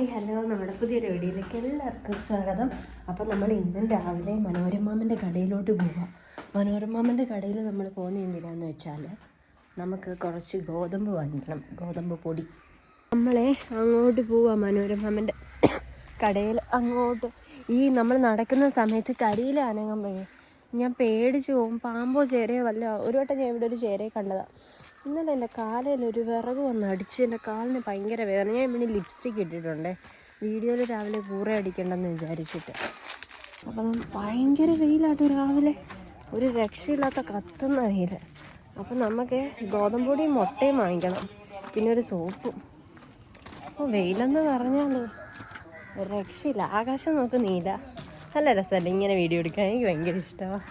Hi hello. നമ്മുടെ പുതിയൊരു വീഡിയോയിലേക്ക് എല്ലാവർക്കും സ്വാഗതം. അപ്പോൾ നമ്മൾ ഇന്നും രാവിലെ മനോരമാമന്റെ കടയിലോട്ട് പോവാം. മനോരമാമന്റെ കടയിൽ നമ്മൾ പോകുന്ന എന്തിനാന്ന് വെച്ചാൽ നമുക്ക് കുറച്ച് ഗോതമ്പ് വാങ്ങിക്കണം. ഗോതമ്പ് പൊടി. നമ്മളെ അങ്ങോട്ട് പോവാം മനോരമാമന്റെ കടയിൽ. അങ്ങോട്ട്. ഈ നമ്മൾ നടക്കുന്ന സമയത്ത് കരിയിൽ അനങ്ങുമ്പോഴേ ഞാൻ പേടിച്ച് പോകും. പാമ്പോ ചേരയോ വല്ല ഒരു വട്ടം ഞാൻ ഇവിടെ ഒരു ചേരയെ കണ്ടതാണ് ഇന്നലെ എന്റെ കാലയിൽ ഒരു വിറക് വന്ന് അടിച്ച് എന്റെ കാലിന് ഭയങ്കര വേദന. ഞാൻ പിന്നെ ലിപ്സ്റ്റിക് ഇട്ടിട്ടുണ്ടേ. വീഡിയോയിൽ രാവിലെ കൂറെ അടിക്കണ്ടെന്ന് വിചാരിച്ചിട്ട്. അപ്പം ഭയങ്കര വെയിലാട്ടോ രാവിലെ. ഒരു രക്ഷയില്ലാത്ത കത്തുന്ന വെയിൽ അപ്പം നമുക്ക് ഗോതമ്പൊടിയും മുട്ടയും വാങ്ങിക്കണം. പിന്നെ ഒരു സോപ്പും. അപ്പോൾ വെയിലെന്ന് പറഞ്ഞാൽ രക്ഷയില്ല. ആകാശം നോക്ക് നീല. നല്ല രസമല്ലേ ഇങ്ങനെ വീഡിയോ എടുക്കാൻ? എനിക്ക് ഭയങ്കര ഇഷ്ടമാണ്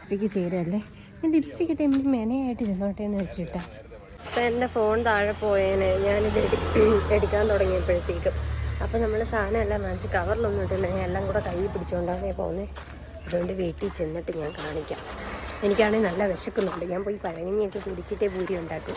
ഉച്ചയ്ക്ക് ചേരല്ലേ ഞാൻ ലിപ്സ്റ്റിക് ഇട്ട് എനിക്ക് മെനയായിട്ട് എന്ന് വെച്ചിട്ടാ. അപ്പം എന്റെ ഫോൺ താഴെ പോയേനെ. ഞാനിത് എടു എടുക്കാൻ തുടങ്ങിയപ്പോഴത്തേക്കും. അപ്പം നമ്മൾ സാധനം എല്ലാം വാങ്ങിച്ച് കവറിലൊന്നും ഇട്ടില്ല. ഞാൻ എല്ലാം കൂടെ കൈ പിടിച്ചുകൊണ്ടാണ് പോകുന്നത് അതുകൊണ്ട് വീട്ടിൽ ചെന്നിട്ട് ഞാൻ കാണിക്കാം. എനിക്കാണെങ്കിൽ നല്ല വിശക്കുന്നുണ്ട്. ഞാൻ പോയി പഴങ്ങഞ്ഞിയൊക്കെ കുടിച്ചിട്ടേ പൂരി ഉണ്ടാക്കും.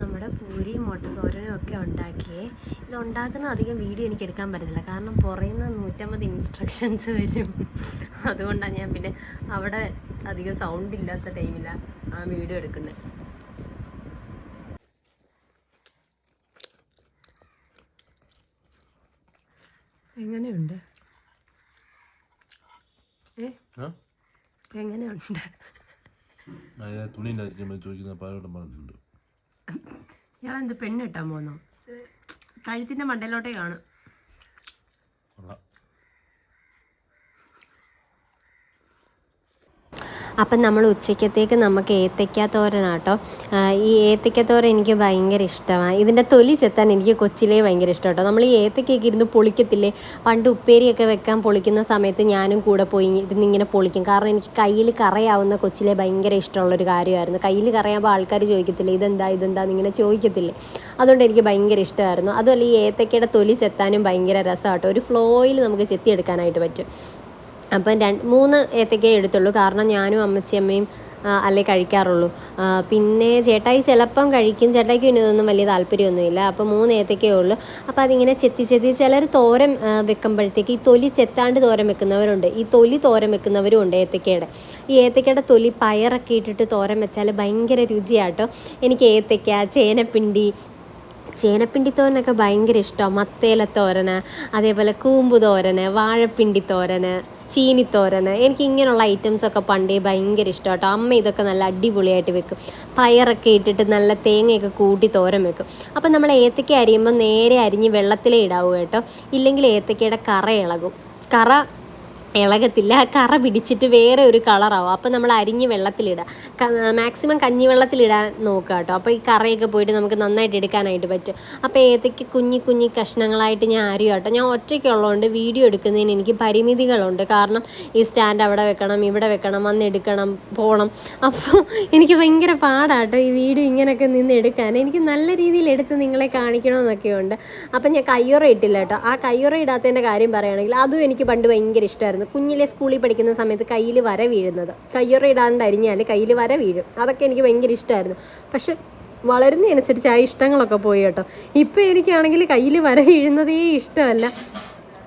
നമ്മുടെ പൂരിയും മുട്ടത്തോരനും ഒക്കെ ഉണ്ടാക്കിയേ. ഇത് ഉണ്ടാക്കുന്ന അധികം വീഡിയോ എനിക്ക് എടുക്കാൻ പറ്റത്തില്ല. കാരണം പുറയുന്ന നൂറ്റമ്പത് ഇൻസ്ട്രക്ഷൻസ് വരും. അതുകൊണ്ടാണ് ഞാൻ പിന്നെ അവിടെ അധികം സൗണ്ട് ഇല്ലാത്ത ടൈമിലാണ് ആ വീഡിയോ എടുക്കുന്നത് എങ്ങനെയുണ്ട്? തുണി ചോദിക്കുന്ന പലരോടും പറഞ്ഞിട്ടുണ്ട്. ഇയാളെന്ത് പെണ്ണ് കിട്ടാൻ പോന്നോ കഴുത്തിന്റെ മണ്ടയിലോട്ടേ കാണും കൊള്ളാം അപ്പം നമ്മൾ ഉച്ചയ്ക്കത്തേക്ക് നമുക്ക് ഏത്തയ്ക്ക തോരനാട്ടോ ഈ ഏത്തയ്ക്ക തോരൻ എനിക്ക് ഭയങ്കര ഇഷ്ടമാണ്. ഇതിന്റെ തൊലി ചെത്താൻ എനിക്ക് കൊച്ചിലേ ഭയങ്കര ഇഷ്ടം കേട്ടോ നമ്മൾ ഈ ഏത്തയ്ക്കൊക്കെ ഇരുന്ന് പൊളിക്കത്തില്ലേ? പണ്ട് ഉപ്പേരിയൊക്കെ വെക്കാൻ പൊളിക്കുന്ന സമയത്ത് ഞാനും കൂടെ പോയി ഇരുന്ന് ഇങ്ങനെ പൊളിക്കും. കാരണം എനിക്ക് കയ്യിൽ കറയാവുന്ന കൊച്ചിലെ ഭയങ്കര ഇഷ്ടമുള്ളൊരു കാര്യമായിരുന്നു. കയ്യിൽ കറയാകുമ്പോൾ ആൾക്കാർ ചോദിക്കത്തില്ലേ ഇതെന്താ ഇതെന്താ? ഇങ്ങനെ ചോദിക്കത്തില്ലേ. അതുകൊണ്ട് എനിക്ക് ഭയങ്കര ഇഷ്ടമായിരുന്നു. അതുമല്ല ഈ ഏത്തയ്ക്കയുടെ തൊലി ചെത്താനും ഭയങ്കര രസമാട്ടോ ഒരു ഫ്ലോയിൽ നമുക്ക് ചെത്തിയെടുക്കാനായിട്ട് പറ്റും. അപ്പം രണ്ട് മൂന്ന് ഏത്തക്കേ എടുത്തുള്ളൂ. കാരണം ഞാനും അമ്മച്ചിയമ്മയും അമ്മയും അല്ലേ കഴിക്കാറുള്ളൂ. പിന്നെ ചേട്ടായി ചിലപ്പം കഴിക്കും. ചേട്ടായിക്ക് പിന്നെ ഇതൊന്നും വലിയ താല്പര്യമൊന്നുമില്ല. അപ്പോൾ മൂന്ന് ഏത്തക്കേ ഉള്ളൂ. അപ്പോൾ അതിങ്ങനെ ചെത്തി ചെത്തി ചിലർ തോരൻ വെക്കുമ്പോഴത്തേക്ക് ഈ തൊലി ചെത്താണ്ട് തോരൻ വെക്കുന്നവരുണ്ട്. ഈ തൊലി തോരൻ വെക്കുന്നവരും ഉണ്ട് ഏത്തക്കയുടെ. ഈ ഏത്തക്കയുടെ തൊലി പയറൊക്കെ ഇട്ടിട്ട് തോരൻ വെച്ചാൽ ഭയങ്കര രുചിയാട്ടോ. എനിക്ക് ഏത്തക്ക ചേനപ്പിണ്ടി ചേനപ്പിണ്ടി തോരനൊക്കെ ഭയങ്കര ഇഷ്ടമാണ്. മത്തേല തോരന് അതേപോലെ കൂമ്പ് തോരന് വാഴപ്പിണ്ടി തോരന്. ചീനിത്തോരന്. എനിക്ക് ഇങ്ങനെയുള്ള ഐറ്റംസൊക്കെ പണ്ടേ ഭയങ്കര ഇഷ്ടം കേട്ടോ അമ്മ ഇതൊക്കെ നല്ല അടിപൊളിയായിട്ട് വെക്കും. പയറൊക്കെ ഇട്ടിട്ട് നല്ല തേങ്ങയൊക്കെ കൂട്ടി തോരൻ വെക്കും. അപ്പം നമ്മൾ ഏത്തക്ക അരിയുമ്പോൾ നേരെ അരിഞ്ഞ് വെള്ളത്തിലേ ഇടാവൂ കേട്ടോ. ഇല്ലെങ്കിൽ ഏത്തക്കയുടെ കറ ഇളകും. കറ ഇളകത്തില്ല. കറ പിടിച്ചിട്ട് വേറെ ഒരു കളറാവും അപ്പോൾ നമ്മൾ അരിഞ്ഞ് വെള്ളത്തിലിടുക മാക്സിമം കഞ്ഞി വെള്ളത്തിലിടാൻ നോക്കുക കേട്ടോ. അപ്പോൾ ഈ കറയൊക്കെ പോയിട്ട് നമുക്ക് നന്നായിട്ട് എടുക്കാനായിട്ട് പറ്റും. അപ്പോൾ ഏതൊക്കെ കുഞ്ഞി കുഞ്ഞി കഷ്ണങ്ങളായിട്ട് ഞാൻ അരിയും കേട്ടോ. ഞാൻ ഒറ്റയ്ക്കുള്ളതുകൊണ്ട് വീഡിയോ എടുക്കുന്നതിന് എനിക്ക് പരിമിതികളുണ്ട്. കാരണം ഈ സ്റ്റാൻഡ് അവിടെ വെക്കണം ഇവിടെ വെക്കണം വന്ന് എടുക്കണം പോകണം അപ്പോൾ എനിക്ക് ഭയങ്കര പാടാട്ടോ ഈ വീഡിയോ ഇങ്ങനെയൊക്കെ നിന്ന് എടുക്കാൻ. എനിക്ക് നല്ല രീതിയിൽ എടുത്ത് നിങ്ങളെ കാണിക്കണമെന്നൊക്കെ ഉണ്ട് അപ്പം ഞാൻ കയ്യുറ ഇട്ടില്ല കേട്ടോ. ആ കയ്യുറ ഇടാത്തതിന്റെ കാര്യം പറയുകയാണെങ്കിൽ അതും എനിക്ക് പണ്ട് ഭയങ്കര ഇഷ്ടമായിരുന്നു. കുഞ്ഞിലെ സ്കൂളിൽ പഠിക്കുന്ന സമയത്ത് കയ്യിൽ വര വീഴുന്നത്. കയ്യുറ ഇടാണ്ട് അരിഞ്ഞാൽ കയ്യിൽ വര വീഴും. അതൊക്കെ എനിക്ക് ഭയങ്കര ഇഷ്ടമായിരുന്നു പക്ഷെ വളരുന്നതനുസരിച്ച് ആ ഇഷ്ടങ്ങളൊക്കെ പോയി കേട്ടോ. ഇപ്പോൾ എനിക്കാണെങ്കിൽ കയ്യിൽ വര വീഴുന്നതേ ഇഷ്ടമല്ല.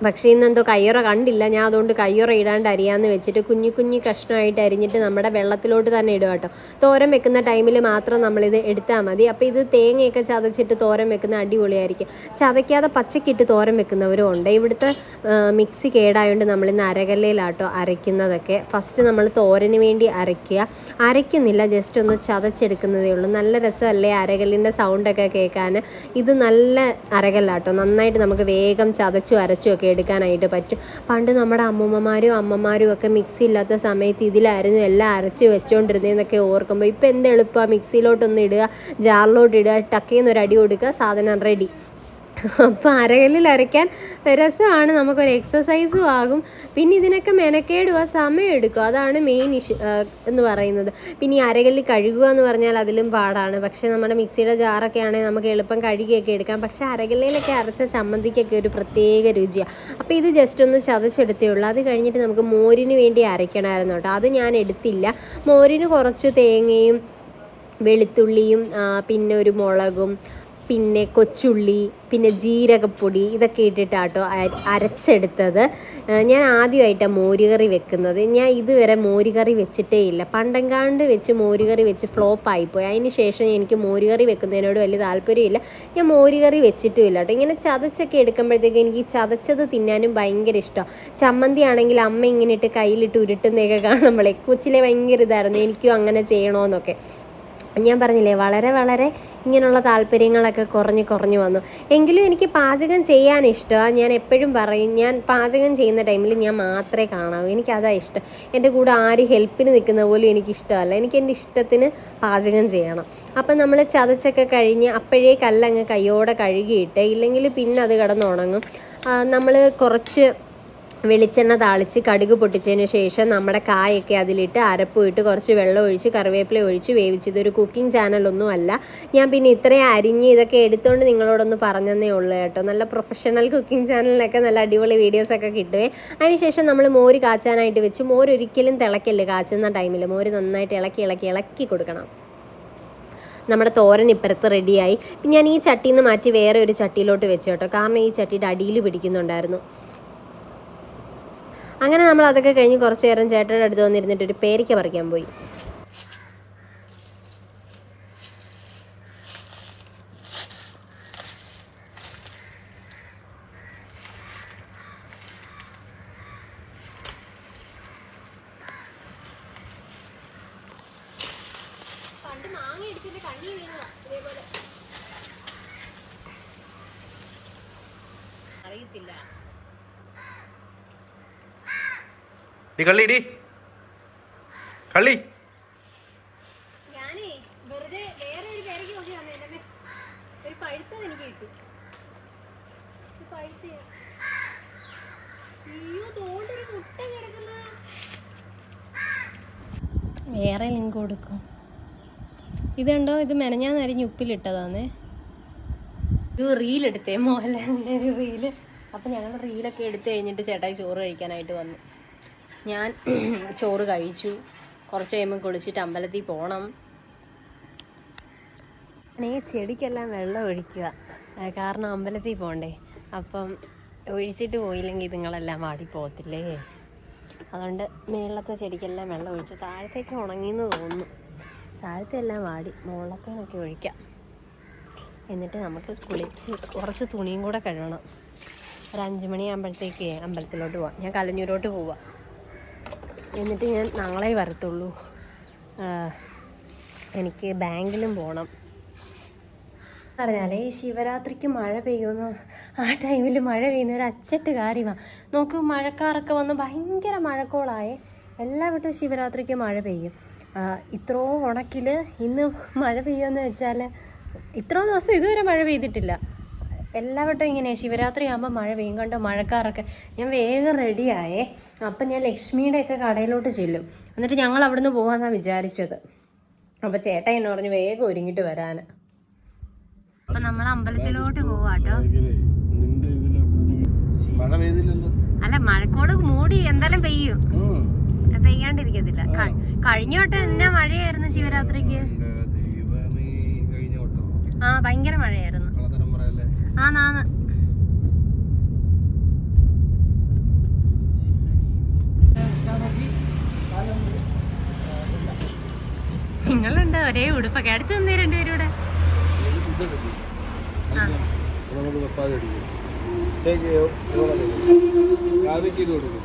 പക്ഷേ ഇന്നെന്തോ കയ്യുറ കണ്ടില്ല. ഞാൻ അതുകൊണ്ട് കയ്യുറ ഇടാണ്ട് അരിയാന്ന് വെച്ചിട്ട് കുഞ്ഞു കുഞ്ഞു കഷ്ണമായിട്ട് അരിഞ്ഞിട്ട് നമ്മുടെ വെള്ളത്തിലോട്ട് തന്നെ ഇടുക കേട്ടോ. തോരൻ വെക്കുന്ന ടൈമിൽ മാത്രം നമ്മളിത് എടുത്താൽ മതി. അപ്പോൾ ഇത് തേങ്ങയൊക്കെ ചതച്ചിട്ട് തോരം വെക്കുന്ന അടിപൊളിയായിരിക്കും. ചതയ്ക്കാതെ പച്ചക്കിട്ട് തോരം വെക്കുന്നവരും ഉണ്ട്. ഇവിടുത്തെ മിക്സി കേടായതുകൊണ്ട് നമ്മളിന്ന് അരകല്ലയിലാട്ടോ അരയ്ക്കുന്നതൊക്കെ. ഫസ്റ്റ് നമ്മൾ തോരന് വേണ്ടി അരയ്ക്കുക. അരയ്ക്കുന്നില്ല ജസ്റ്റ് ഒന്ന് ചതച്ചെടുക്കുന്നതേ ഉള്ളൂ. നല്ല രസമല്ലേ അരകല്ലിന്റെ സൗണ്ടൊക്കെ കേൾക്കാൻ ഇത് നല്ല അരകല്ലാട്ടോ. നന്നായിട്ട് നമുക്ക് വേഗം ചതച്ചും അരച്ചും ഒക്കെ എടുക്കാനായിട്ട് പറ്റും. പണ്ട് നമ്മുടെ അമ്മൂമ്മമാരും അമ്മമാരും ഒക്കെ മിക്സി ഇല്ലാത്ത സമയത്ത് ഇതിലായിരുന്നു എല്ലാം അരച്ച് വെച്ചുകൊണ്ടിരുന്നതെന്നൊക്കെ ഓർക്കുമ്പോൾ ഇപ്പം എന്ത് എളുപ്പമാണ് മിക്സിയിലോട്ടൊന്ന് ഇടുക ജാറിലോട്ട് ഇടുക ടക്കേന്ന് ഒരു അടി കൊടുക്കുക സാധനം റെഡി അപ്പോൾ അരകല്ലിൽ അരയ്ക്കാൻ രസമാണ്. നമുക്കൊരു എക്സസൈസും ആകും. പിന്നെ ഇതിനൊക്കെ മെനക്കേടുക സമയം എടുക്കും അതാണ് മെയിൻ ഇഷ്യൂ എന്ന് പറയുന്നത്. പിന്നെ ഈ അരകല്ലിൽ കഴുകുക എന്ന് പറഞ്ഞാൽ അതിലും പാടാണ്. പക്ഷേ നമ്മുടെ മിക്സിയുടെ ജാറൊക്കെ ആണെങ്കിൽ നമുക്ക് എളുപ്പം കഴുകിയൊക്കെ എടുക്കാം. പക്ഷേ അരകല്ലിലൊക്കെ അരച്ച ചമ്മന്തിക്കൊക്കെ ഒരു പ്രത്യേക രുചിയാണ് അപ്പോൾ ഇത് ജസ്റ്റ് ഒന്ന് ചതച്ചെടുത്തേ ഉള്ളൂ. അത് കഴിഞ്ഞിട്ട് നമുക്ക് മോരിന് വേണ്ടി അരയ്ക്കണമായിരുന്നു കേട്ടോ. അത് ഞാൻ എടുത്തില്ല. മോരിന് കുറച്ച് തേങ്ങയും വെളുത്തുള്ളിയും പിന്നെ ഒരു മുളകും പിന്നെ കൊച്ചുള്ളി പിന്നെ ജീരകപ്പൊടി ഇതൊക്കെ ഇട്ടിട്ടാട്ടോ അര- അരച്ചെടുത്തത്. ഞാൻ ആദ്യമായിട്ടാണ് മോരുകറി വെക്കുന്നത്. ഞാൻ ഇതുവരെ മോരുകറി വെച്ചിട്ടേ ഇല്ല. പണ്ടങ്കാണ്ട് വെച്ച് മോരുകറി വെച്ച് ഫ്ലോപ്പ് ആയിപ്പോയി അതിന് ശേഷം എനിക്ക് മോരുകറി വെക്കുന്നതിനോട് വലിയ താല്പര്യമില്ല. ഞാൻ മോരുകറി വെച്ചിട്ടും ഇല്ല കേട്ടോ. ഇങ്ങനെ ചതച്ചൊക്കെ എടുക്കുമ്പോഴത്തേക്ക് എനിക്ക് ചതച്ചത് തിന്നാനും ഭയങ്കര ഇഷ്ടമാണ് ചമ്മന്തി ആണെങ്കിൽ അമ്മ ഇങ്ങനെ ഇട്ട് കയ്യിലിട്ട് ഉരുട്ടുന്നതൊക്കെ കാണുമ്പോഴേ കൊച്ചിലെ ഭയങ്കര ഇതായിരുന്നു. എനിക്കും അങ്ങനെ ചെയ്യണമെന്നൊക്കെ ഞാൻ പറഞ്ഞില്ലേ വളരെ വളരെ ഇങ്ങനെയുള്ള താല്പര്യങ്ങളൊക്കെ കുറഞ്ഞ് കുറഞ്ഞു വന്നു. എങ്കിലും എനിക്ക് പാചകം ചെയ്യാൻ ഇഷ്ടമാണ് ഞാൻ എപ്പോഴും പറയും ഞാൻ പാചകം ചെയ്യുന്ന ടൈമിൽ ഞാൻ മാത്രമേ കാണാവൂ. എനിക്കതാ ഇഷ്ടം. എന്റെ കൂടെ ആര് ഹെൽപ്പിന് നിൽക്കുന്ന പോലും എനിക്ക് ഇഷ്ടമല്ല. എനിക്ക് എന്റെ ഇഷ്ടത്തിന് പാചകം ചെയ്യണം. അപ്പം നമ്മൾ ചതച്ചൊക്കെ കഴിഞ്ഞ് അപ്പോഴേ കല്ലങ്ങ് കയ്യോടെ കഴുകിയിട്ട് ഇല്ലെങ്കിൽ പിന്നെ അത് കിടന്നുണങ്ങും നമ്മൾ കുറച്ച് വെളിച്ചെണ്ണ താളിച്ച് കടുക് പൊട്ടിച്ചതിന് ശേഷം നമ്മുടെ കായൊക്കെ അതിലിട്ട് അരപ്പ് ഇട്ട് കുറച്ച് വെള്ളം ഒഴിച്ച് കറിവേപ്പില ഒഴിച്ച് വേവിച്ച് ഇതൊരു കുക്കിംഗ് ചാനലൊന്നും അല്ല. ഞാൻ പിന്നെ ഇത്രയും അരിഞ്ഞ് ഇതൊക്കെ എടുത്തുകൊണ്ട് നിങ്ങളോടൊന്ന് പറഞ്ഞതേ ഉള്ളൂ കേട്ടോ. നല്ല പ്രൊഫഷണൽ കുക്കിംഗ് ചാനലിനൊക്കെ നല്ല അടിപൊളി വീഡിയോസൊക്കെ കിട്ടുവേ. അതിനുശേഷം നമ്മൾ മോര് കാച്ചാനായിട്ട് വെച്ച് മോര് ഒരിക്കലും തിളക്കല്ലേ കാച്ചുന്ന ടൈമിൽ മോര് നന്നായിട്ട് ഇളക്കി ഇളക്കി ഇളക്കി കൊടുക്കണം. നമ്മുടെ തോരൻ ഇപ്പുറത്ത് റെഡിയായി ഞാൻ ഈ ചട്ടിയിൽ നിന്ന് മാറ്റി വേറെ ഒരു ചട്ടിയിലോട്ട് വെച്ചു കേട്ടോ. കാരണം ഈ ചട്ടിയുടെ അടിയിൽ പിടിക്കുന്നുണ്ടായിരുന്നു. അങ്ങനെ നമ്മൾ അതൊക്കെ കഴിഞ്ഞ് കുറച്ച് നേരം ചേട്ടയുടെ അടുത്ത് വന്നിരുന്നിട്ട് ഒരു പേരിക്ക പറിക്കാൻ പോയി. അറിയത്തില്ല. നീ കള്ളി ഇടി. കള്ളി. ഞാനേ വെറുതെ വേറെ ലിങ്ക് കൊടുക്കും. ഇതുണ്ടോ? ഇത് മെനഞ്ഞാന്ന് അരിഞ്ഞ് ഉപ്പിലിട്ടതാന്നേ. ഇത് റീലെടുത്തേ മോഹൻലാലിന്റെ ഒരു റീൽ. അപ്പം ഞങ്ങൾ റീലൊക്കെ എടുത്തു കഴിഞ്ഞിട്ട് ചേട്ടായി ചോറ് കഴിക്കാനായിട്ട് വന്നു. ഞാൻ ചോറ് കഴിച്ചു. കുറച്ച് കഴിയുമ്പോൾ കുളിച്ചിട്ട് അമ്പലത്തിൽ പോകണം ഈ ചെടിക്കെല്ലാം വെള്ളം ഒഴിക്കുക. കാരണം അമ്പലത്തിൽ പോകണ്ടേ അപ്പം ഒഴിച്ചിട്ട് പോയില്ലെങ്കിൽ ഇതുങ്ങളെല്ലാം വാടി പോകത്തില്ലേ അതുകൊണ്ട് മേളത്തെ ചെടിക്കെല്ലാം വെള്ളം ഒഴിച്ചു താഴത്തേക്ക് ഉണങ്ങിയെന്ന് തോന്നുന്നു. താഴത്തെ എല്ലാം വാടി മുകളിലത്തേനൊക്കെ ഒഴിക്കാം. എന്നിട്ട് നമുക്ക് കുളിച്ച് കുറച്ച് തുണിയും കൂടെ കഴുകണം. ഒരു അഞ്ച് മണിയാകുമ്പോഴത്തേക്ക് അമ്പലത്തിലോട്ട് പോവാം. ഞാൻ കലഞ്ഞൂരോട്ട് പോവാം. എന്നിട്ട് ഞാൻ നാളെ വരത്തുള്ളൂ. എനിക്ക് ബാങ്കിലും പോകണം പറഞ്ഞാലേ ഈ ശിവരാത്രിക്ക് മഴ പെയ്യുമെന്ന് ആ ടൈമിൽ മഴ പെയ്യുന്ന ഒരു അച്ചട്ട് കാര്യമാണ് നോക്ക് മഴക്കാറൊക്കെ വന്ന് ഭയങ്കര മഴക്കോളായേ. എല്ലാവട്ടും ശിവരാത്രിക്ക് മഴ പെയ്യും. ഇത്രോ ഇത്രയും ഉണക്കിൽ ഇന്ന് മഴ പെയ്യുമെന്ന് വെച്ചാൽ ഇത്രയും ദിവസം ഇതുവരെ മഴ പെയ്തിട്ടില്ല. എല്ലാവട്ടും ഇങ്ങനെ ശിവരാത്രി ആകുമ്പോൾ മഴ പെയ്യും. കണ്ടോ മഴക്കാറൊക്കെ. ഞാൻ വേഗം റെഡിയായേ അപ്പം ഞാൻ ലക്ഷ്മിയുടെയൊക്കെ കടയിലോട്ട് ചെല്ലും. എന്നിട്ട് ഞങ്ങൾ അവിടുന്ന് പോകാമെന്നാണ് വിചാരിച്ചത്. അപ്പോൾ ചേട്ടൻ എന്നെ പറഞ്ഞു വേഗം ഒരുങ്ങിട്ട് വരാൻ അപ്പം നമ്മൾ അമ്പലത്തിലോട്ട് പോവാട്ടോ അല്ല മഴക്കോട് മൂടി എന്തായാലും പെയ്യും. പെയ്യാണ്ടിരിക്കത്തില്ല. കഴിഞ്ഞ വട്ടം എന്നാ മഴയായിരുന്നു ശിവരാത്രിക്ക്? ദൈവമേ കഴിഞ്ഞ വട്ടം. ആ ഭയങ്കര മഴയായിരുന്നു. ആന്നാന്ന് നിങ്ങളുണ്ട് ഒരേ ഉടുപ്പൊക്കെ അടുത്ത് നിന്നേ രണ്ടുപേരും ഇവിടെ കാവ്യ ചെയ്ത് കൊടുക്കും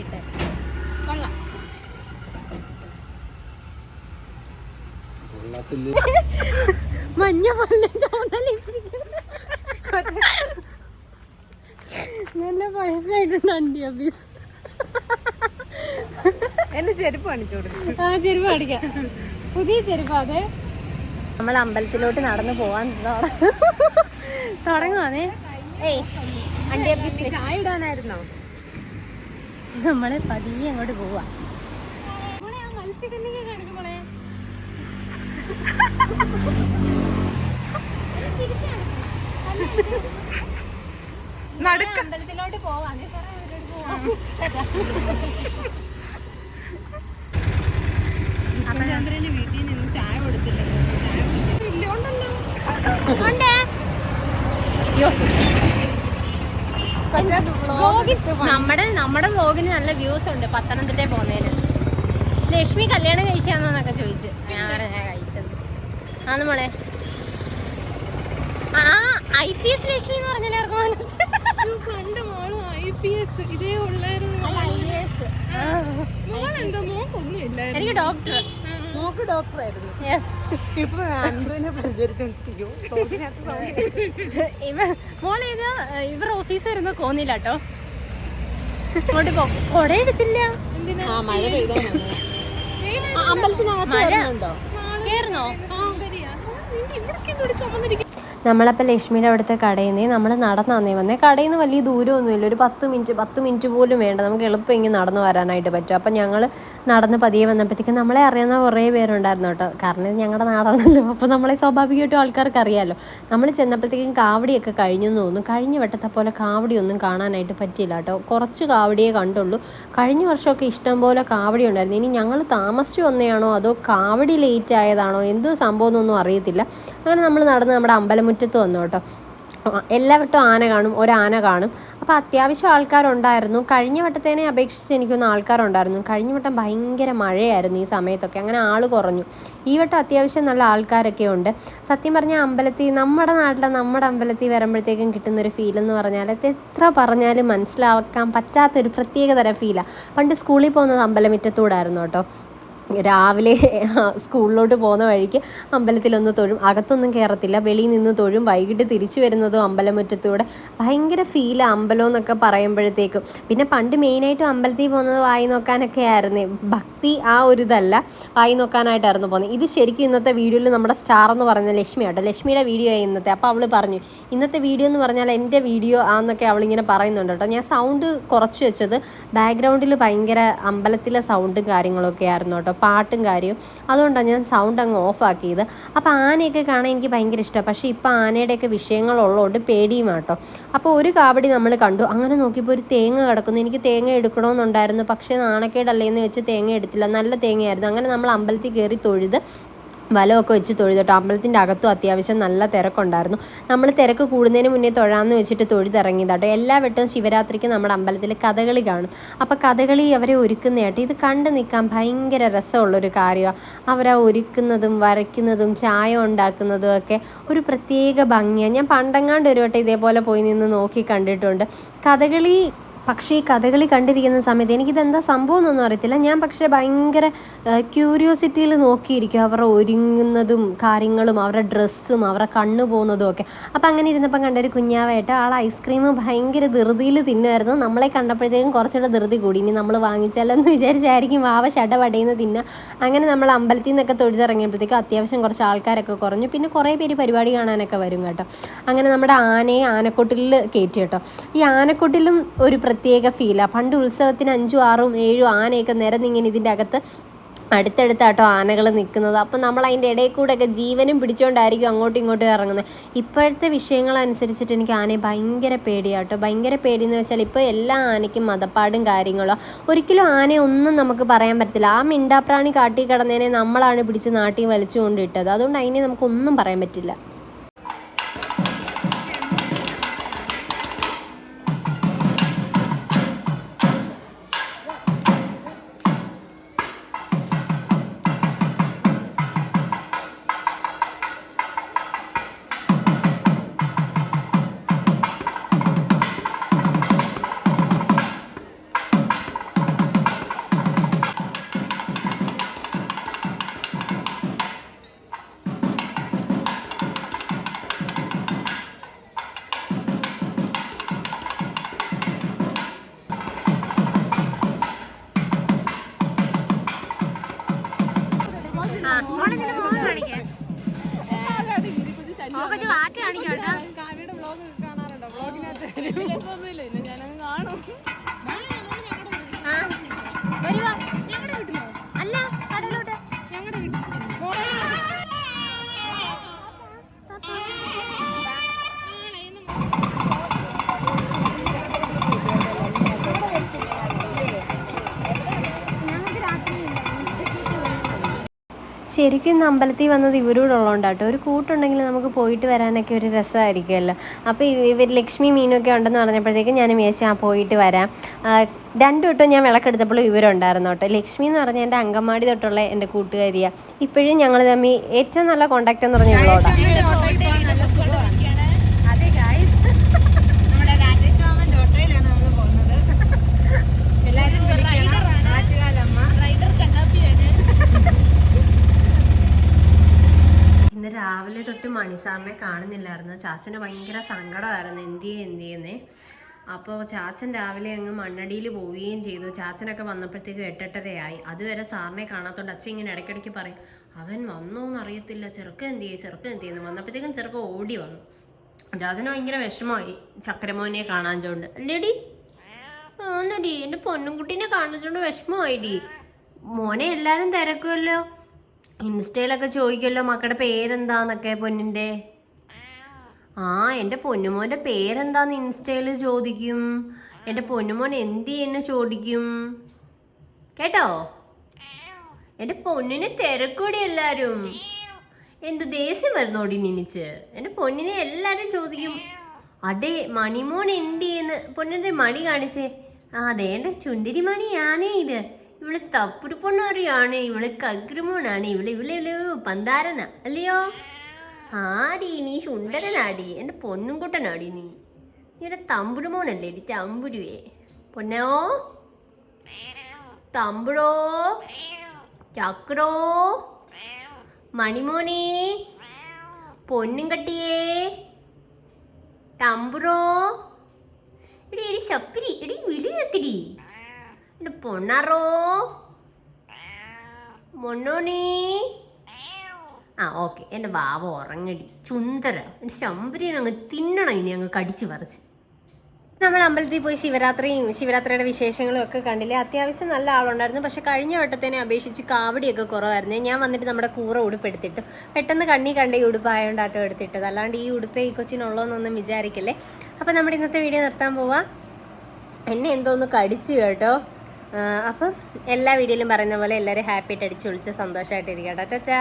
ഇട്ട് കൊള്ളാം. മഞ്ഞ മല്ല ചുവന്ന ലിപ്സ്റ്റിക് നല്ല പഴസായിട്ടുണ്ട് അണ്ടി അബീസ്. എന്റെ ചെരുപ്പ് കാണിച്ചു കൊടുക്കും. ആ ചെരുപ്പ് അടിക്കാം പുതിയ ചെരുപ്പ് അതെ. നമ്മൾ അമ്പലത്തിലോട്ട് നടന്നു പോവാൻ തുടങ്ങുവാണേ ഏയ് അണ്ടി അബീസ് ചായ ഇടാനായിരുന്നോ? നമ്മളെ പതിയെ അങ്ങോട്ട് പോവാ. അമ്പലത്തിലോട്ട് ചന്ദ്രന് വീട്ടിൽ നിന്ന് ചായ കൊടുത്തില്ലേ. ചായ ഇല്ലോണ്ടല്ലോ നമ്മുടെ നമ്മുടെ വ്ലോഗിന് നല്ല വ്യൂസ് ഉണ്ട് പത്തനംതിട്ട പോകുന്നതിന്. ലക്ഷ്മി കല്യാണം കഴിച്ചാന്നൊക്കെ ചോദിച്ചു. ഞാൻ കഴിച്ചത്. ആന്ന് മോളെ. ആ ഐ പി എസ് ലക്ഷ്മി എന്ന് പറഞ്ഞാൽ പണ്ട് മോൾ ഐ പി എസ് ഇതേ ഉള്ളായിരുന്നു. മോളെന്തോ മോക്കൊന്നും ഇല്ലായിരുന്നു എനിക്ക് ഡോക്ടർ. മോക്ക് ഡോക്ടറായിരുന്നു. ഇപ്പൊ അൻപതിനെ പരിചരിച്ചോണ്ടിരിക്കും ഇവ മോളെ ഇത് ഇവർ ഓഫീസ് വരുന്ന കോന്നില്ല കേട്ടോ ഇങ്ങോട്ട് കൊട എടുത്തില്ല. അമ്പലത്തിനകത്ത് കേറുന്നോ? ഇവിടെ ചുമന്നിരിക്കും നമ്മളപ്പോൾ ലക്ഷ്മിയുടെ അവിടുത്തെ കടയിൽ നിന്ന് നമ്മൾ നടന്നാന്നേ വന്നേ. കടയിൽ നിന്ന് വലിയ ദൂരമൊന്നുമില്ല. ഒരു പത്ത് മിനിറ്റ് പത്ത് മിനിറ്റ് പോലും വേണ്ട. നമുക്ക് എളുപ്പം ഇങ്ങനെ നടന്നു വരാനായിട്ട് പറ്റും. അപ്പം ഞങ്ങൾ നടന്ന് പതിയെ വന്നപ്പോഴത്തേക്കും നമ്മളെ അറിയുന്ന കുറേ പേരുണ്ടായിരുന്നു കേട്ടോ. കാരണം ഇത് ഞങ്ങളുടെ നാടാണല്ലോ. അപ്പോൾ നമ്മളെ സ്വാഭാവികമായിട്ടും ആൾക്കാർക്ക് അറിയാമല്ലോ നമ്മൾ ചെന്നപ്പോഴത്തേക്കും കാവടിയൊക്കെ കഴിഞ്ഞെന്ന് തോന്നുന്നു. കഴിഞ്ഞ വട്ടത്തെ പോലെ കാവടിയൊന്നും കാണാനായിട്ട് പറ്റിയില്ല കേട്ടോ. കുറച്ച് കാവടിയേ കണ്ടുള്ളൂ. കഴിഞ്ഞ വർഷമൊക്കെ ഇഷ്ടം പോലെ കാവടി ഉണ്ടായിരുന്നു. ഇനി ഞങ്ങൾ താമസിച്ചു വന്നതാണോ? അതോ കാവടി ലേറ്റ് ആയതാണോ? എന്തോ സംഭവം ഒന്നും അറിയത്തില്ല. അങ്ങനെ നമ്മൾ നടന്ന് നമ്മുടെ അമ്പലമുറ്റത്ത് വന്നു കേട്ടോ. ആ, എല്ലാ വട്ടവും ആന കാണും ഒരാന കാണും. അപ്പോൾ അത്യാവശ്യം ആൾക്കാരുണ്ടായിരുന്നു. കഴിഞ്ഞ വട്ടത്തേനെ അപേക്ഷിച്ച് എനിക്കൊന്ന് ആൾക്കാരുണ്ടായിരുന്നു. കഴിഞ്ഞ വട്ടം ഭയങ്കര മഴയായിരുന്നു ഈ സമയത്തൊക്കെ. അങ്ങനെ ആൾ കുറഞ്ഞു. ഈ വട്ടം അത്യാവശ്യം നല്ല ആൾക്കാരൊക്കെ ഉണ്ട്. സത്യം പറഞ്ഞാൽ അമ്പലത്തിൽ നമ്മുടെ നാട്ടിലെ നമ്മുടെ അമ്പലത്തിൽ വരുമ്പോഴത്തേക്കും കിട്ടുന്നൊരു ഫീൽ എന്ന് പറഞ്ഞാൽ അത് എത്ര പറഞ്ഞാലും മനസ്സിലാക്കാൻ പറ്റാത്തൊരു പ്രത്യേക തരം ഫീലാണ് പണ്ട് സ്കൂളിൽ പോകുന്നത് അമ്പലമിറ്റത്തൂടായിരുന്നു കേട്ടോ. രാവിലെ സ്കൂളിലോട്ട് പോകുന്ന വഴിക്ക് അമ്പലത്തിലൊന്ന് തൊഴും. അകത്തൊന്നും കയറത്തില്ല വെളിയിൽ നിന്ന് തൊഴും. വൈകിട്ട് തിരിച്ചു വരുന്നതും അമ്പലമുറ്റത്തൂടെ. ഭയങ്കര ഫീൽ അമ്പലം എന്നൊക്കെ പറയുമ്പോഴത്തേക്കും. പിന്നെ പണ്ട് മെയിനായിട്ടും അമ്പലത്തിൽ പോകുന്നത് വായി നോക്കാനൊക്കെ ആയിരുന്നു ഭക്തി ആ ഒരു ഇതല്ല ആയി നോക്കാനായിട്ടായിരുന്നു പോകുന്നത്. ഇത് ശരിക്കും ഇന്നത്തെ വീഡിയോയിൽ നമ്മുടെ സ്റ്റാർ എന്ന് പറഞ്ഞ ലക്ഷ്മി ആട്ടോ. ലക്ഷ്മിയുടെ വീഡിയോ ആയി ഇന്നത്തെ. അപ്പോൾ അവൾ പറഞ്ഞു ഇന്നത്തെ വീഡിയോ എന്ന് പറഞ്ഞാൽ എന്റെ വീഡിയോ ആന്നൊക്കെ അവളിങ്ങനെ പറയുന്നുണ്ട് കേട്ടോ. ഞാൻ സൗണ്ട് കുറച്ച് വെച്ചത് ബാക്ക്ഗ്രൗണ്ടിൽ ഭയങ്കര അമ്പലത്തിലെ സൗണ്ടും കാര്യങ്ങളൊക്കെ ആയിരുന്നു കേട്ടോ. പാട്ടും കാര്യവും. അതുകൊണ്ടാണ് ഞാൻ സൗണ്ട് അങ്ങ് ഓഫ് ആക്കിയത്. അപ്പോൾ ആനയൊക്കെ കാണാൻ എനിക്ക് ഭയങ്കര ഇഷ്ടമാണ്. പക്ഷേ ഇപ്പോൾ ആനയുടെയൊക്കെ വിഷയങ്ങളുള്ളതുകൊണ്ട് പേടിയും കേട്ടോ അപ്പോൾ ഒരു കാവടി നമ്മൾ കണ്ടു. അങ്ങനെ നോക്കിയപ്പോൾ ഒരു തേങ്ങ കിടക്കുന്നു. എനിക്ക് തേങ്ങ എടുക്കണമെന്നുണ്ടായിരുന്നു. പക്ഷേ നാണക്കേടല്ലേ എന്ന് വെച്ച് തേങ്ങ എടുത്തില്ല നല്ല തേങ്ങയായിരുന്നു. അങ്ങനെ നമ്മൾ അമ്പലത്തിൽ കയറി തൊഴുത് വലമൊക്കെ വെച്ച് തൊഴുതട്ടോ അമ്പലത്തിന്റെ അകത്തും അത്യാവശ്യം നല്ല തിരക്കുണ്ടായിരുന്നു. നമ്മൾ തിരക്ക് കൂടുന്നതിന് മുന്നേ തൊഴാമെന്ന് വെച്ചിട്ട് തൊഴുതിറങ്ങിയതാട്ടോ എല്ലാ വെട്ടും ശിവരാത്രിക്ക് നമ്മുടെ അമ്പലത്തിൽ കഥകളി കാണും. അപ്പോൾ കഥകളി അവരെ ഒരുക്കുന്നതായിട്ട് ഇത് കണ്ട് നിൽക്കാൻ ഭയങ്കര രസമുള്ളൊരു കാര്യമാണ് അവരാ ഒരുക്കുന്നതും വരയ്ക്കുന്നതും ചായ ഉണ്ടാക്കുന്നതും ഒക്കെ ഒരു പ്രത്യേക ഭംഗിയാണ് ഞാൻ പണ്ടെങ്ങാണ്ട് ഒരു വട്ടം ഇതേപോലെ പോയി നിന്ന് നോക്കി കണ്ടിട്ടുണ്ട്. കഥകളി പക്ഷേ ഈ കഥകളി കണ്ടിരിക്കുന്ന സമയത്ത് എനിക്കിതെന്താ സംഭവം എന്നൊന്നും അറിയത്തില്ല. ഞാൻ പക്ഷേ ഭയങ്കര ക്യൂരിയോസിറ്റിയിൽ നോക്കിയിരിക്കും അവരുടെ ഒരുങ്ങുന്നതും കാര്യങ്ങളും അവരുടെ ഡ്രസ്സും അവരുടെ കണ്ണു പോകുന്നതും ഒക്കെ. അപ്പം അങ്ങനെ ഇരുന്നപ്പം കണ്ടൊരു കുഞ്ഞാവായിട്ട് ആൾ ഐസ്ക്രീം ഭയങ്കര ധൃതിയിൽ തിന്നുമായിരുന്നു നമ്മളെ കണ്ടപ്പോഴത്തേക്കും കുറച്ചുകൂടെ ധൃതി കൂടി. ഇനി നമ്മൾ വാങ്ങിച്ചാലെന്ന് വിചാരിച്ചായിരിക്കും വാവ ചടപടയുന്ന തിന്നുക അങ്ങനെ നമ്മൾ അമ്പലത്തിൽ നിന്നൊക്കെ തൊഴുതിറങ്ങിയപ്പോഴത്തേക്കും അത്യാവശ്യം കുറച്ച് ആൾക്കാരൊക്കെ കുറഞ്ഞു. പിന്നെ കുറേ പേര് പരിപാടി കാണാനൊക്കെ വരും കേട്ടോ. അങ്ങനെ നമ്മുടെ ആനയെ ആനക്കൊട്ടിലിൽ കയറ്റി കേട്ടോ. ഈ ആനക്കൊട്ടിലും ഒരു പ്രത്യേക ഫീലാണ് പണ്ട് ഉത്സവത്തിന് അഞ്ചും ആറും ഏഴും ആനയൊക്കെ നിരന്നിങ്ങനെ ഇതിന്റെ അകത്ത് അടുത്തടുത്താട്ടോ ആനകൾ നിൽക്കുന്നത്. അപ്പം നമ്മൾ അതിന്റെ ഇടയിൽ കൂടെയൊക്കെ ജീവനും പിടിച്ചുകൊണ്ടായിരിക്കും അങ്ങോട്ടും ഇങ്ങോട്ടും ഇറങ്ങുന്നത്. ഇപ്പോഴത്തെ വിഷയങ്ങളനുസരിച്ചിട്ട് എനിക്ക് ആനയെ ഭയങ്കര പേടിയാട്ടോ. ഭയങ്കര പേടിയെന്ന് വെച്ചാൽ ഇപ്പോൾ എല്ലാ ആനയ്ക്കും മതപ്പാടും കാര്യങ്ങളോ. ഒരിക്കലും ആനയെ ഒന്നും നമുക്ക് പറയാൻ പറ്റത്തില്ല. ആ മിണ്ടാപ്രാണി കാട്ടി കിടന്നതിനെ നമ്മളാണ് പിടിച്ച് നാട്ടിൽ വലിച്ചുകൊണ്ടിട്ടത് അതുകൊണ്ട് അതിനെ നമുക്കൊന്നും പറയാൻ പറ്റില്ല. ശരിക്കും ഇന്ന് അമ്പലത്തിൽ വന്നത് ഇവരോടുള്ളതുകൊണ്ട് ഉള്ളതുകൊണ്ടാട്ടോ ഒരു കൂട്ടുണ്ടെങ്കിൽ നമുക്ക് പോയിട്ട് വരാനൊക്കെ ഒരു രസമായിരിക്കുമല്ലോ. അപ്പോൾ ഇവർ ലക്ഷ്മി മീനൊക്കെ ഉണ്ടെന്ന് പറഞ്ഞപ്പോഴത്തേക്കും ഞാൻ വിചാരിച്ചു ആ പോയിട്ട് വരാം. രണ്ടു വട്ടം ഞാൻ വിളക്കെടുത്തപ്പോൾ ഇവരുണ്ടായിരുന്നു കേട്ടോ. ലക്ഷ്മി എന്ന് പറഞ്ഞാൽ എന്റെ അങ്കമാടി തൊട്ടുള്ള എന്റെ കൂട്ടുകാരിയാണ് ഇപ്പോഴും ഞങ്ങൾ തമ്മിൽ ഏറ്റവും നല്ല കോണ്ടാക്റ്റ് എന്ന് പറഞ്ഞാൽ രാവിലെ തൊട്ട് മണി മണിസാറിനെ കാണുന്നില്ലായിരുന്നു. ചാച്ചന് ഭയങ്കര സങ്കടമായിരുന്നു. എന്ത് ചെയ്യേ എന്ത് ചെയ്യുന്നേ അപ്പോൾ ചാച്ചൻ രാവിലെ അങ്ങ് മണ്ണടിയിൽ പോവുകയും ചെയ്തു. ചാച്ചനൊക്കെ വന്നപ്പോഴത്തേക്കും എട്ടെട്ടരയായി അതുവരെ സാറിനെ കാണാത്തോണ്ട് അച്ഛൻ ഇങ്ങനെ ഇടയ്ക്കിടയ്ക്ക് പറയും അവൻ വന്നോന്ന് അറിയത്തില്ല ചെറുക്കൻ എന്ത് ചെയ്യും ചെറുക്കൻ എന്ത് ചെയ്യുന്നു വന്നപ്പോഴത്തേക്കും ചെറുക്കൻ ഓടി വന്നു. ചാച്ചന് ഭയങ്കര വിഷമമായി ചക്രമോനെ കാണാൻ ചോണ്ട്. അല്ലേടി ആന്നടി എന്റെ പൊന്നുംകുട്ടീനെ കാണുന്നതുകൊണ്ട് വിഷമമായിടി. മോനെ എല്ലാവരും തിരക്കുമല്ലോ ഇൻസ്റ്റയിലൊക്കെ ചോദിക്കുമല്ലോ മക്കളുടെ പേരെന്താന്നൊക്കെ പൊന്നിന്റെ ആ എന്റെ പൊന്നുമോന്റെ പേരെന്താന്ന് ഇൻസ്റ്റയിൽ ചോദിക്കും. എന്റെ പൊന്നുമോൻ എന്ത് ചെയ്യുന്ന ചോദിക്കും. കേട്ടോ? എന്റെ പൊന്നിനെ തിരക്കൂടി എല്ലാരും. എന്തു ദേഷ്യം വരുന്നോടി നിനിച്ച്? എന്റെ പൊന്നിനെ എല്ലാരും ചോദിക്കും. അതെ മണിമോൻ എന്ത് ചെയ്യുന്നു? പൊന്നിന്റെ മണി കാണിച്ചേ. ആ എന്റെ ചുണ്ടിരി മണിയാണേ ഇത്. ഇവൾ തപ്പുരു പൊണ്ണറിയാണ് ഇവൾ കഗ്രമോണാണ് ഇവൾ ഇവൾ ഇവൾ പന്താരന അല്ലയോ? ആടി നീ സുന്ദരനാടി എന്റെ പൊന്നും കുട്ടനാടി നീ നീയുടെ തമ്പുരുമോനല്ലേ എടി തമ്പുരുവേ. പൊന്നോ? തമ്പുഴോ ചക്രോ? മണിമോനെ? പൊന്നും കട്ടിയേ തമ്പുറോ ഇടി എടി ശപ്പിരി എടി വിളി വെക്കടി എന്റെ പൊണ്ണാറോ ആ ഓക്കെ. എന്റെ ബാബ ഉറങ്ങടി. ചുന്തര. എന്റെ ശമ്പരി അങ്ങ് തിന്നണം ഇനി അങ്ങ് കടിച്ചു പറിച്ച്. നമ്മൾ അമ്പലത്തിൽ പോയി ശിവരാത്രിയും ശിവരാത്രിയുടെ വിശേഷങ്ങളും ഒക്കെ കണ്ടില്ലേ? അത്യാവശ്യം നല്ല ആളുണ്ടായിരുന്നു. പക്ഷെ കഴിഞ്ഞ വട്ടത്തിനെ അപേക്ഷിച്ച് കാവടിയൊക്കെ കുറവായിരുന്നു. ഞാൻ വന്നിട്ട് നമ്മുടെ കൂറ ഉടുപ്പെടുത്തിട്ട്. പെട്ടെന്ന് കണ്ണി കണ്ട ഈ ഉടുപ്പായോണ്ടാട്ടോ എടുത്തിട്ടത്. അല്ലാണ്ട് ഈ ഉടുപ്പേ ഈ കൊച്ചിനുള്ളതെന്നൊന്നും വിചാരിക്കല്ലേ? അപ്പം നമ്മുടെ ഇന്നത്തെ വീഡിയോ നിർത്താൻ പോവാ. എന്നെ എന്തോന്ന് കടിച്ചു കേട്ടോ. അപ്പം എല്ലാ വീഡിയോയിലും പറയുന്ന പോലെ എല്ലാവരും ഹാപ്പി ആയിട്ട് അടിച്ചു വിളിച്ച് സന്തോഷമായിട്ടിരിക്കട്ടെ ചാ